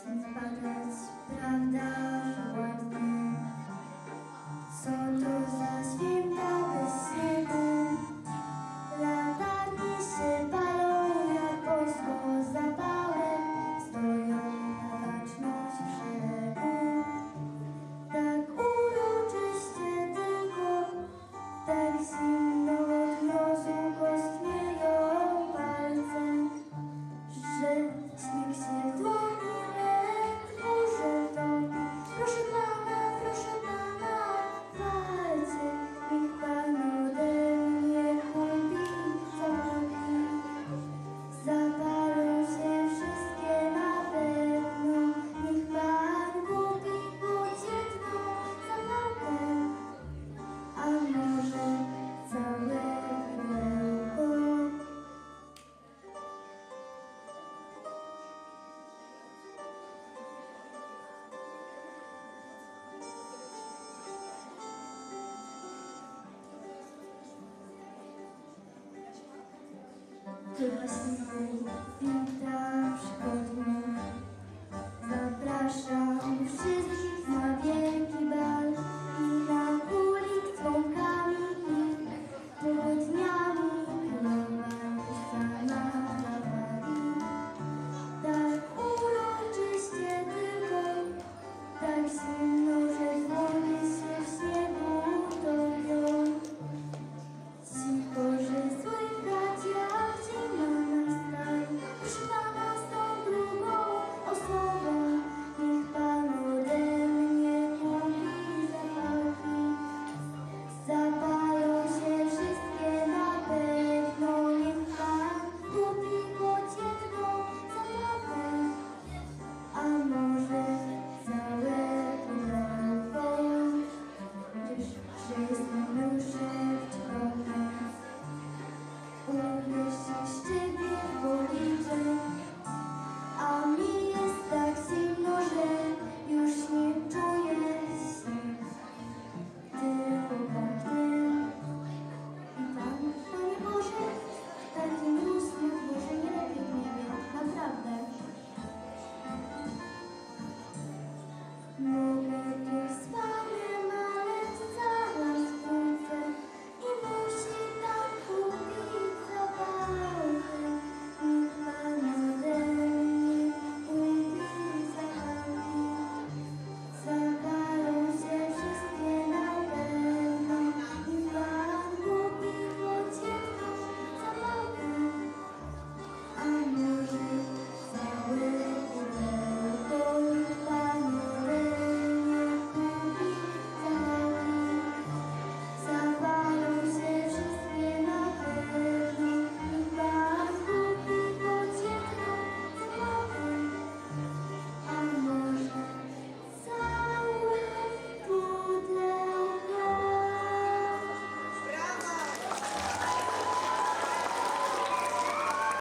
zbadać, prawda, że ładnie. Co to za święta bez śniegu? Latarnie się palą jak wojsko z zapałem, stoją na baczność brzegu. Tak uroczyście tylko, tak zimno od mrozu kostnieją palce, że śnieg się dłoni Хтось мій віддав шкодний.